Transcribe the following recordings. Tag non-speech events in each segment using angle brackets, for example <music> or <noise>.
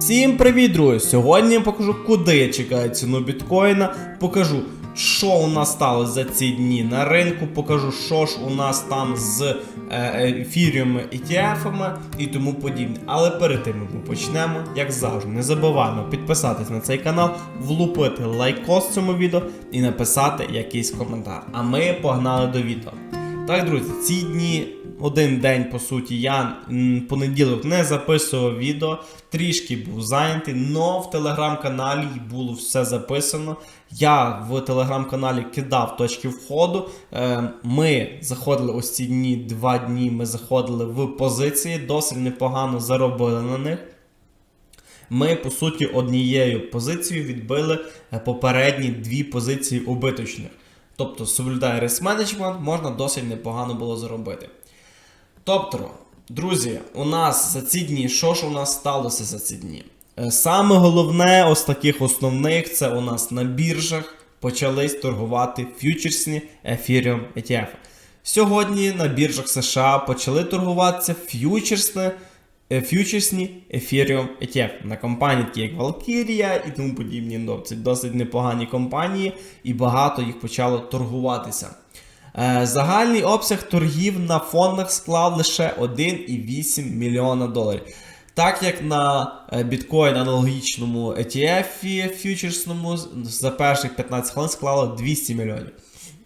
Всім привіт, друзі! Сьогодні я покажу, куди я чекаю ціну біткоїна. Покажу, що у нас сталося за ці дні на ринку. Покажу, що ж у нас там з е, ефіріями, ETF і тому подібне. Але перед тим як ми почнемо, як завжди, не забуваємо підписатись на цей канал, влупити лайкос цьому відео і написати якийсь коментар. А ми погнали до відео. Так, друзі, ці дні, один день, по суті, я понеділок не записував відео, трішки був зайнятий, но в телеграм-каналі було все записано. Я в телеграм-каналі кидав точки входу. Е, Ми заходили ось ці дні, два дні ми заходили в позиції, досить непогано заробили на них. Ми, по суті, однією позицією відбили е, попередні дві позиції убиточних. Тобто, соблюдає риск менеджмент, можна досить непогано було заробити. Тобто, друзі, у нас за ці дні, що ж у нас сталося за ці дні? Е, Саме головне, ось таких основних, це у нас на біржах почались торгувати фьючерсні Ethereum ETF. Сьогодні на біржах США почали торгуватися фьючерсні, е, фьючерсні Ethereum ETF на компанії, такі як Valkyria і тому подібні. Ну, Це досить непогані компанії, і багато їх почало торгуватися. Е, Загальний обсяг торгів на фондах склав лише 1,8 мільйона доларів. Так як на е, біткоін аналогічному ETF фьючерсному за перших 15 хвилин склало 200 мільйонів.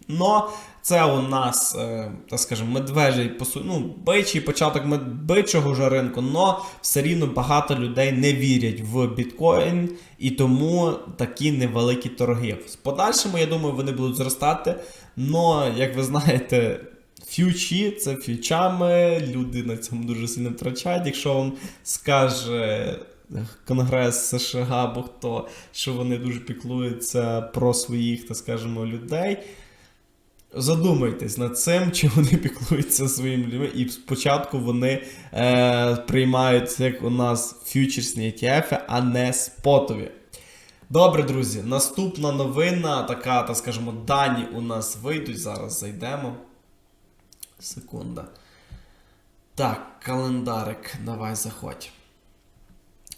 Но це у нас, е, так скажемо, медвежий по су- ну, бичий початок медбичого вже ринку, но все рівно багато людей не вірять в біткоін, і тому такі невеликі торги. В подальшому, я думаю, вони будуть зростати. Но, як ви знаєте, фьючі це фьючами, люди на цьому дуже сильно втрачають. Якщо вам скаже Конгрес США або хто, що вони дуже піклуються про своїх, так скажемо, людей. Задумайтесь над цим, <laughs> чи вони піклуються своїми людьми, і спочатку вони е, приймають як у нас фьючерсні ETF, а не спотові. Добре, друзі, наступна новина, така, так скажемо, дані у нас вийдуть. Зараз зайдемо. Секунда. Так, календарик, давай заходь.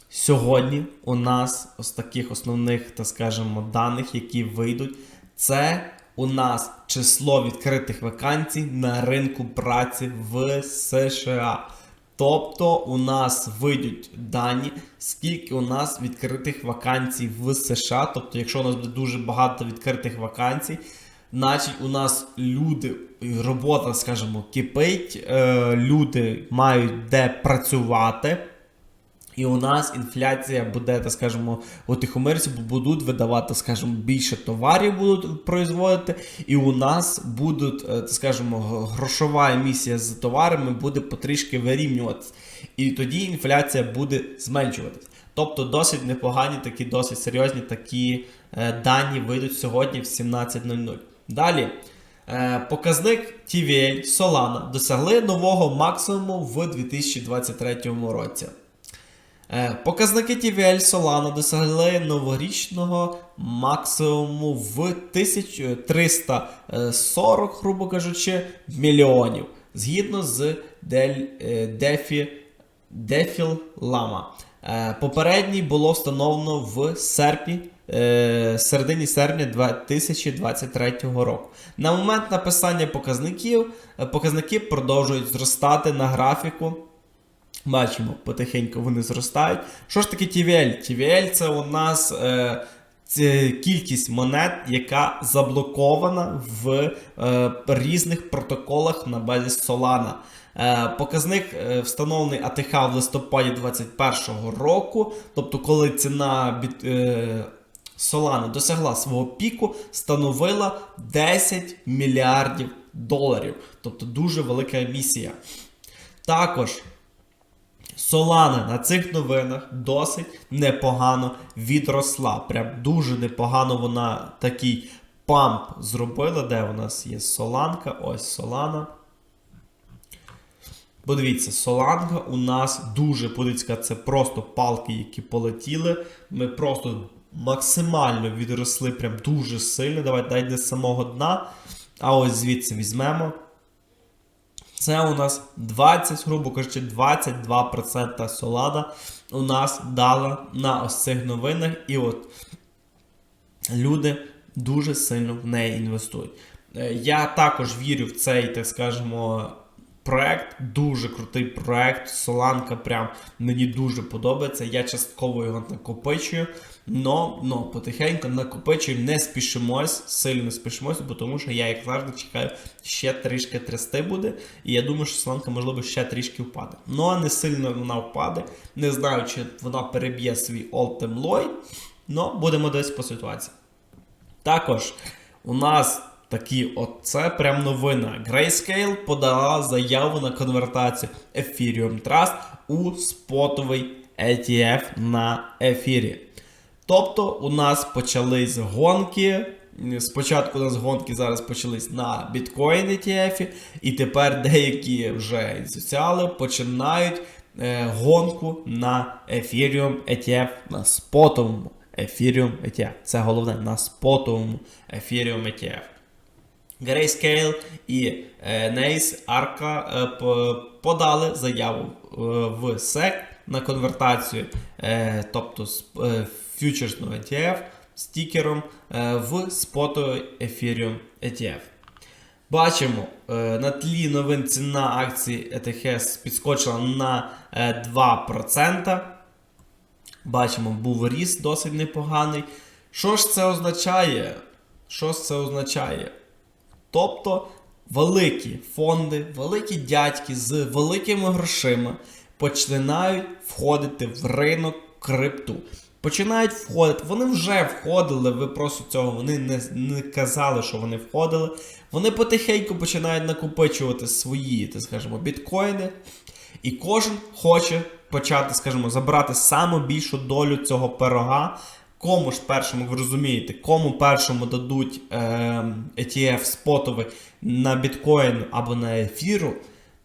Сьогодні у нас з таких основних, так скажемо, даних, які вийдуть, це у нас число відкритих вакансій на ринку праці в США. Тобто у нас вийдуть дані, скільки у нас відкритих вакансій в США. Тобто, якщо у нас буде дуже багато відкритих вакансій, значить у нас люди, робота, скажімо, кипить, е, люди мають де працювати. І у нас інфляція буде, так скажемо, утихомирці будуть видавати, скажімо, більше товарів будуть производити, і у нас будуть, е, так скажемо, грошова емісія з товарами буде потрішки вирівнюватися. І тоді інфляція буде зменшуватись. Тобто досить непогані, такі досить серйозні такі е, дані вийдуть сьогодні в 17.00. Далі. Е, Показник TVL Solana досягли нового максимуму в 2023 році. Е, Показники TVL Solana досягли новорічного максимуму в 1340, грубо кажучи, мільйонів. Згідно з е, Дефі, Дефіл Лама. Е, Попередній було встановлено в серпні, середині серпня 2023 року. На момент написання показників показники продовжують зростати на графіку. Бачимо, потихеньку вони зростають. Що ж таке TVL? TVL це у нас е, це кількість монет, яка заблокована в е, різних протоколах на базі Solana. Е, показник е, встановлений АТХ в листопаді 2021 року, тобто, коли ціна біт, е, Solana досягла свого піку, становила 10 мільярдів доларів. Тобто дуже велика емісія. Також Солана на цих новинах досить непогано відросла. Прям дуже непогано вона такий памп зробила. Де у нас є Соланка? Ось Солана. Подивіться, Соланка у нас дуже подивіться, це просто палки, які полетіли. Ми просто максимально відросли, прям дуже сильно. Давайте навіть не з самого дна. А ось звідси візьмемо. Це у нас 20, грубо кажучи, 22% Солада у нас дала на ось цих новинах. І от люди дуже сильно в неї інвестують. Е, Я також вірю в цей, так скажемо, проект. Дуже крутий проект. Соланка прям мені дуже подобається. Я частково його накопичую. Но, но потихеньку накопичуємо, не спішимось, сильно не спішимось, бо тому що я, як завжди, чекаю, ще трішки трясти буде. І я думаю, що Соланка, можливо, ще трішки впаде. Ну, а не сильно вона впаде. Не знаю, чи вона переб'є свій all-time low, но будемо десь по ситуації. Також у нас такі, от це прям новина. Grayscale подала заяву на конвертацію Ethereum Trust у спотовий ETF на ефірі. Тобто у нас почались гонки. Спочатку у нас гонки зараз почались на біткоін ETF, і тепер деякі вже соціали починають е, гонку на Ethereum ETF на спотовому Ethereum ETF. Це головне на спотовому Ethereum ETF. Grayscale і е, Nace Arca е, подали заяву е, в SEC на конвертацію, тобто з фьючерсного ETF стікером в спотовий Ethereum ETF. Бачимо, на тлі новин ціна акції ETH підскочила на е, 2%. Бачимо, був ріст досить непоганий. Що ж це означає? Що ж це означає? Тобто великі фонди, великі дядьки з великими грошима починають входити в ринок крипту. Починають входити. Вони вже входили, ви просто цього вони не, не казали, що вони входили. Вони потихеньку починають накопичувати свої, так скажемо, біткоїни. І кожен хоче почати, скажімо, забрати саму більшу долю цього пирога. Кому ж першому, ви розумієте, кому першому дадуть е, ETF спотовий на біткоін або на ефіру,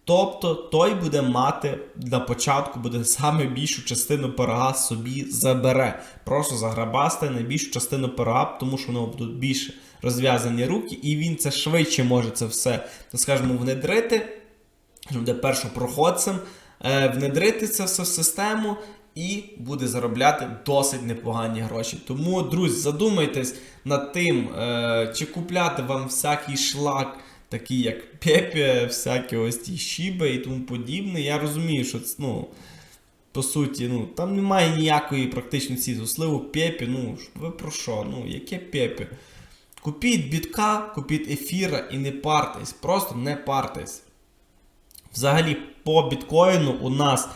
тобто той буде мати на початку буде саме більшу частину пирога собі забере. Просто заграбасти найбільшу частину пирога, тому що в нього будуть більше розв'язані руки, і він це швидше може це все, так скажемо, внедрити буде першопроходцем, е, внедрити це все в систему і буде заробляти досить непогані гроші. Тому, друзі, задумайтесь над тим, е, чи купляти вам всякий шлак, такий як Пепе, всякі ось ті щіби і тому подібне. Я розумію, що ну. По суті, ну там немає ніякої практичної цілі. Сливу Пепі, ну ви про що? Ну, яке Пепі? Купіть бітка, купіть ефіра і не партесь. Просто не партесь. Взагалі, по біткоїну у нас,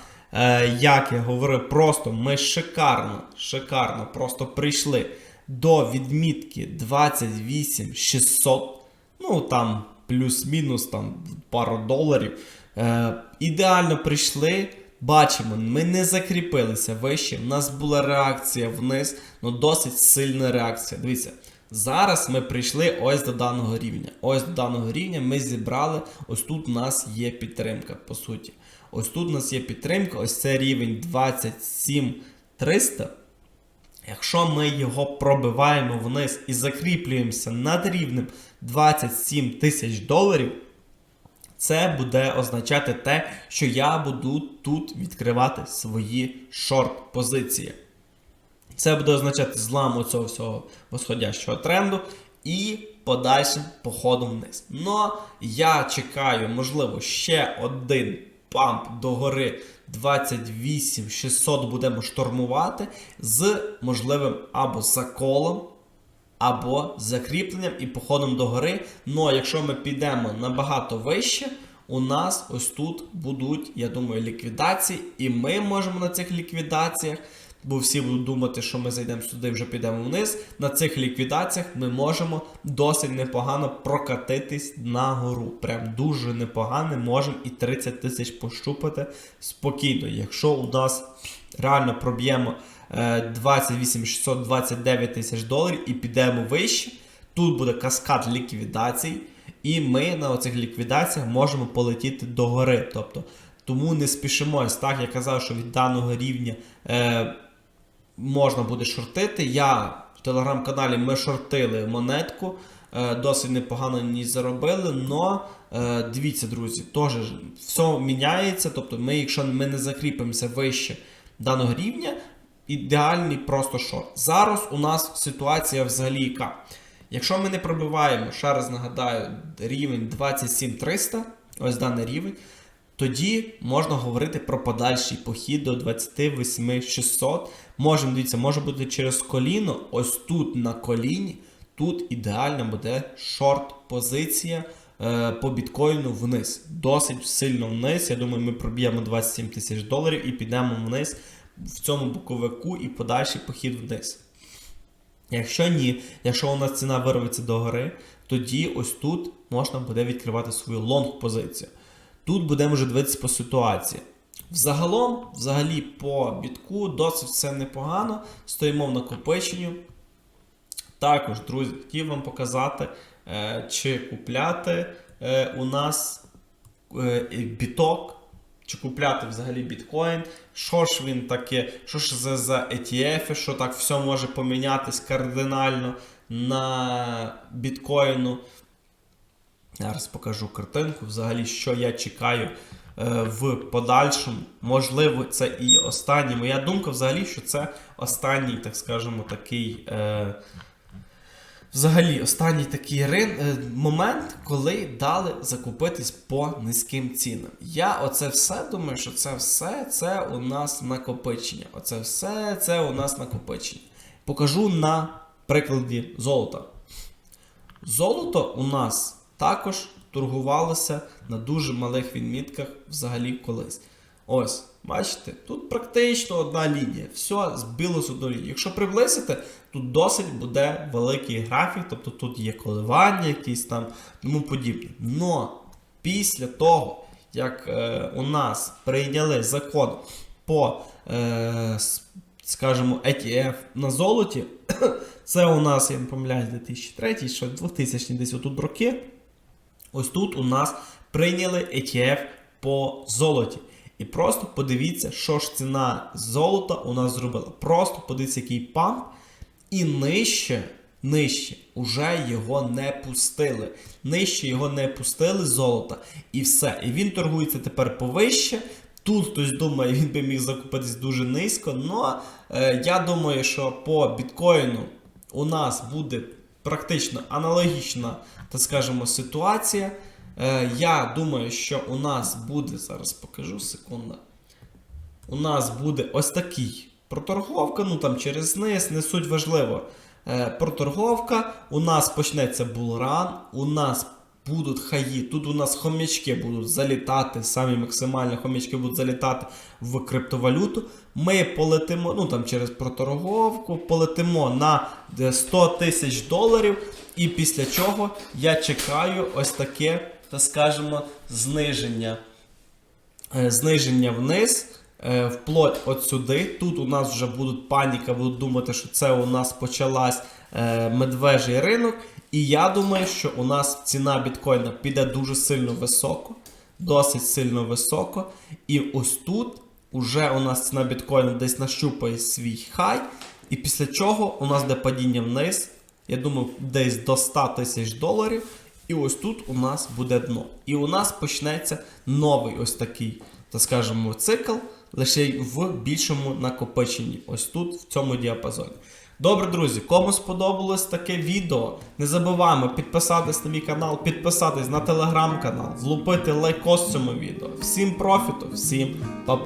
як я говорив, просто ми шикарно, шикарно просто прийшли до відмітки 28600. Ну там плюс-мінус там пару доларів. Е, ідеально прийшли. Бачимо, ми не закріпилися вище. У нас була реакція вниз, ну досить сильна реакція. Дивіться, зараз ми прийшли ось до даного рівня. Ось до даного рівня ми зібрали. Ось тут у нас є підтримка, по суті. Ось тут у нас є підтримка, ось це рівень 27300. Якщо ми його пробиваємо вниз і закріплюємося над рівнем 27 тисяч доларів, це буде означати те, що я буду тут відкривати свої шорт-позиції. Це буде означати злам оцього всього восходящого тренду і подальшим походом вниз. Ну, я чекаю, можливо, ще один памп до гори 28 600 будемо штурмувати з можливим або заколом, або закріпленням і походом до гори. Ну, а якщо ми підемо набагато вище, у нас ось тут будуть, я думаю, ліквідації, і ми можемо на цих ліквідаціях, бо всі будуть думати, що ми зайдемо сюди, вже підемо вниз. На цих ліквідаціях ми можемо досить непогано прокатитись на гору. Прям дуже непогано, можемо і 30 тисяч пощупати спокійно. Якщо у нас реально проб'ємо е, 28 629 тисяч доларів і підемо вище, тут буде каскад ліквідацій, і ми на оцих ліквідаціях можемо полетіти до гори. Тобто, тому не спішимось. Так, я казав, що від даного рівня е, можна буде шортити. Я в телеграм-каналі ми шортили монетку. е, Досить непогано її заробили, але дивіться, друзі, теж все міняється. Тобто, ми, якщо ми не закріпимося вище даного рівня, ідеальний просто шорт. Зараз у нас ситуація взагалі яка. Якщо ми не пробиваємо, ще раз нагадаю, рівень 27300, ось даний рівень, тоді можна говорити про подальший похід до 28600. Можемо, дивіться, може бути через коліно, ось тут на коліні, тут ідеально буде шорт-позиція е, по біткоїну вниз. Досить сильно вниз. Я думаю, ми проб'ємо 27 тисяч доларів і підемо вниз в цьому боковику і подальший похід вниз. Якщо ні, якщо у нас ціна вирветься до гори, тоді ось тут можна буде відкривати свою лонг позицію. Тут будемо вже дивитися по ситуації. Взагалом, взагалі, по бітку досить все непогано. Стоїмо в накопиченню. Також, друзі, хотів вам показати, е, чи купляти е, у нас е, біток, чи купляти взагалі біткоін. Що ж він таке, що ж за, за ETF, що так все може помінятись кардинально на біткоїну. Зараз покажу картинку. Взагалі, що я чекаю е, в подальшому. Можливо, це і останній. Моя думка взагалі, що це останній, так скажемо, такий. Е, Взагалі, останній такий е, момент, коли дали закупитись по низьким цінам. Я оце все думаю, що це все це у нас накопичення. Оце все це у нас накопичення. Покажу на прикладі золота. Золото у нас також торгувалося на дуже малих відмітках взагалі колись. Ось, бачите, тут практично одна лінія. Все збилося до лінії. Якщо приблизити, тут досить буде великий графік, тобто тут є коливання, якісь там тому подібне. Но після того, як е, у нас прийняли закон по, е, скажімо, ETF на золоті, <clears throat> це у нас, я не помиляюсь, 2003, що 2000 десь отут роки. Ось тут у нас прийняли ETF по золоті. І просто подивіться, що ж ціна золота у нас зробила. Просто подивіться, який памп. І нижче, нижче уже його не пустили. Нижче його не пустили золота. І все. І він торгується тепер повище. Тут хтось думає, він би міг закупитись дуже низько. але е, я думаю, що по біткоїну у нас буде практично аналогічна, так скажемо, ситуація. Е, я думаю, що у нас буде, зараз покажу секунду. У нас буде ось такий проторговка, ну там через низ, не суть важливо. Е, проторговка, у нас почнеться булран, у нас будуть хаї, тут у нас хомячки будуть залітати, самі максимальні хомячки будуть залітати в криптовалюту. Ми полетимо, ну там через проторговку, полетимо на е, 100 тисяч доларів. І після чого я чекаю ось таке, так скажемо, зниження е, зниження вниз, е, вплоть от сюди. Тут у нас вже будуть паніка, будуть думати, що це у нас почалась е, медвежий ринок. І я думаю, що у нас ціна біткоїна піде дуже сильно високо, досить сильно високо. І ось тут уже у нас ціна біткоїна десь нащупає свій хай. І після чого у нас де падіння вниз, я думаю, десь до 100 тисяч доларів. І ось тут у нас буде дно. І у нас почнеться новий ось такий, так скажемо, цикл, лише в більшому накопиченні. Ось тут, в цьому діапазоні. Добре, друзі, кому сподобалось таке відео, не забуваємо підписатись на мій канал, підписатись на телеграм-канал, злупити лайкос цьому відео. Всім профіту, всім па